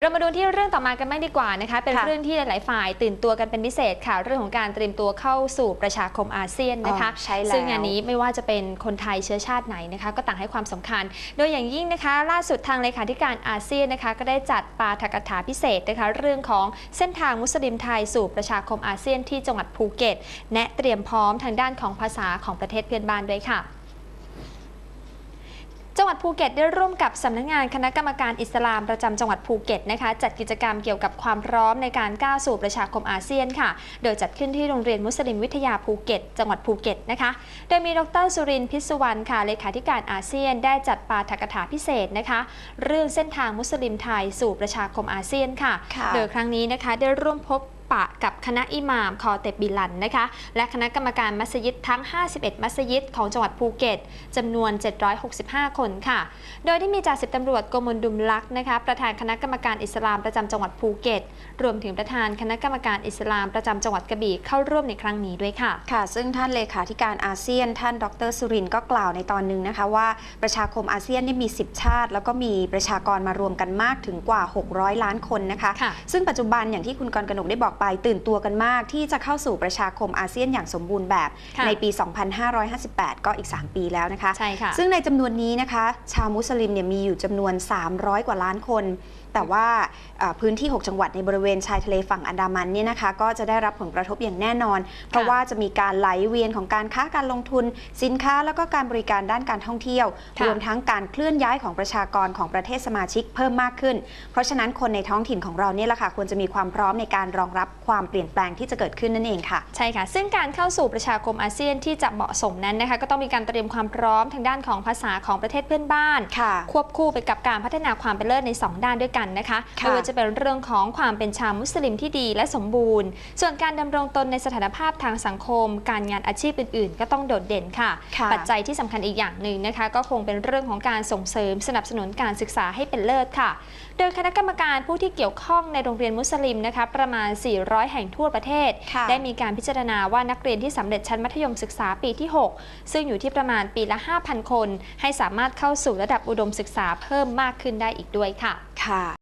เรามาดูที่เรื่องต่อมากันบ้างดีกว่านะคะเป็นค่ะเรื่องที่หลาย ๆ ฝ่ายตื่นตัวกันเป็นพิเศษค่ะ เรื่องของการเตรียมตัวเข้าสู่ประชาคมอาเซียนนะคะอ๋อใช่แล้วซึ่งงานนี้ไม่ว่าจะเป็นคนไทยเชื้อชาติไหนนะคะก็ต่างให้ความสำคัญ โดยอย่างยิ่งนะคะ ล่าสุดทางเลขาธิการอาเซียนนะคะก็ได้จัดปาฐกถาพิเศษนะคะเรื่องของเส้นทางมุสลิมไทยสู่ประชาคมอาเซียนที่จังหวัดภูเก็ตแนะเตรียมพร้อมทางด้านของภาษาของประเทศเพื่อนบ้านด้วยค่ะ จังหวัดภูเก็ตได้ร่วมกับสำนักงานคณะกรรมการอิสลามประจำจังหวัดภูเก็ตนะคะจัดกิจกรรมเกี่ยวกับความพร้อมในการก้าวสู่ประชาคมอาเซียนค่ะ โดยจัดขึ้นที่โรงเรียนมุสลิมวิทยาภูเก็ต จังหวัดภูเก็ตนะคะโดยมีดรสุรินทร์พิศวรรณค่ะเลขาธิการอาเซียนได้จัดปาฐกถาพิเศษนะคะ เรื่องเส้นทางมุสลิมไทยสู่ประชาคมอาเซียนค่ะค่ะโดยครั้งนี้นะคะได้ร่วมพบ ปะกับคณะอิหม่ามคอเตบบิลันนะคะและคณะกรรมการมัสยิดทั้ง 51 มัสยิดของจังหวัดภูเก็ตจำนวน 765 คนค่ะ โดยที่มีจ่าสิบตำรวจโกมลดุมลักษณ์นะคะประธานคณะกรรมการอิสลามประจำจังหวัดภูเก็ต รวมถึงประธานคณะกรรมการอิสลามประจำจังหวัดกระบี่เข้าร่วมในครั้งนี้ด้วยค่ะค่ะ ซึ่งท่านเลขาธิการอาเซียน ท่านดรสุรินทร์ก็กล่าวในตอนหนึงนะคะว่าประชาคมอาเซียนนี่มี 10 ชาติ แล้วก็มีประชากรมารวมกันมากถึงกว่า 600 ล้านคนนะคะค่ะซึ่งปัจจุบันอย่างที่คุณกรกนกได้บอกไปตื่นตัวกันมากที่จะเข้าสู่ประชาคมอาเซียนอย่างสมบูรณ์แบบค่ะในปี 2558 ก็อีก 3 ปีแล้วนะคะใช่ค่ะซึ่งในจำนวนนี้นะคะ ชาวมุสลิมเนี่ยมีอยู่จำนวน 300 กว่าล้านคนแต่ว่าเอ่อพื้นที่ 6 จังหวัดในบริเวณชายทะเลฝั่งอันดามันเนี่ยนะคะก็จะได้รับผลกระทบอย่างแน่นอน เพราะว่าจะมีการไหลเวียนของการค้าการลงทุน สินค้าแล้วก็การบริการด้านการท่องเที่ยวค่ะรวมทั้งการเคลื่อนย้ายของประชากรของประเทศสมาชิกเพิ่มมากขึ้น เพราะฉะนั้นคนในท้องถิ่นของเราเนี่ยแหละค่ะควรจะมีความพร้อมในการรองรับความเปลี่ยนแปลงที่จะเกิดขึ้นนั่นเองค่ะใช่ค่ะ ซึ่งการเข้าสู่ประชาคมอาเซียนที่จะเหมาะสมนั้นนะคะก็ต้องมีการเตรียมความพร้อมทางด้านของภาษาของประเทศเพื่อนบ้านค่ะควบคู่ไปกับการพัฒนาความเป็นเลิศใน 2 ด้านด้วยกันนะคะค่ะไม่ว่าจะเป็นเรื่องของความเป็นชาวมุสลิมที่ดีและสมบูรณ์ ส่วนการดำรงตนในสถานภาพทางสังคม การงานอาชีพอื่น ๆ ก็ต้องโดดเด่นค่ะค่ะปัจจัยที่สำคัญอีกอย่างหนึ่งนะคะ ก็คงเป็นเรื่องของการส่งเสริมสนับสนุนการศึกษาให้เป็นเลิศค่ะ โดยคณะกรรมการผู้ที่เกี่ยวข้องในโรงเรียนมุสลิมนะคะประมาณ 400 แห่งทั่วประเทศค่ะได้มีการพิจารณาว่านักเรียนที่สำเร็จชั้นมัธยมศึกษาปีที่ 6 ซึ่งอยู่ที่ประมาณปีละ 5,000 คน ให้สามารถเข้าสู่ระดับอุดมศึกษาเพิ่มมากขึ้นได้อีกด้วยค่ะ ค่ะ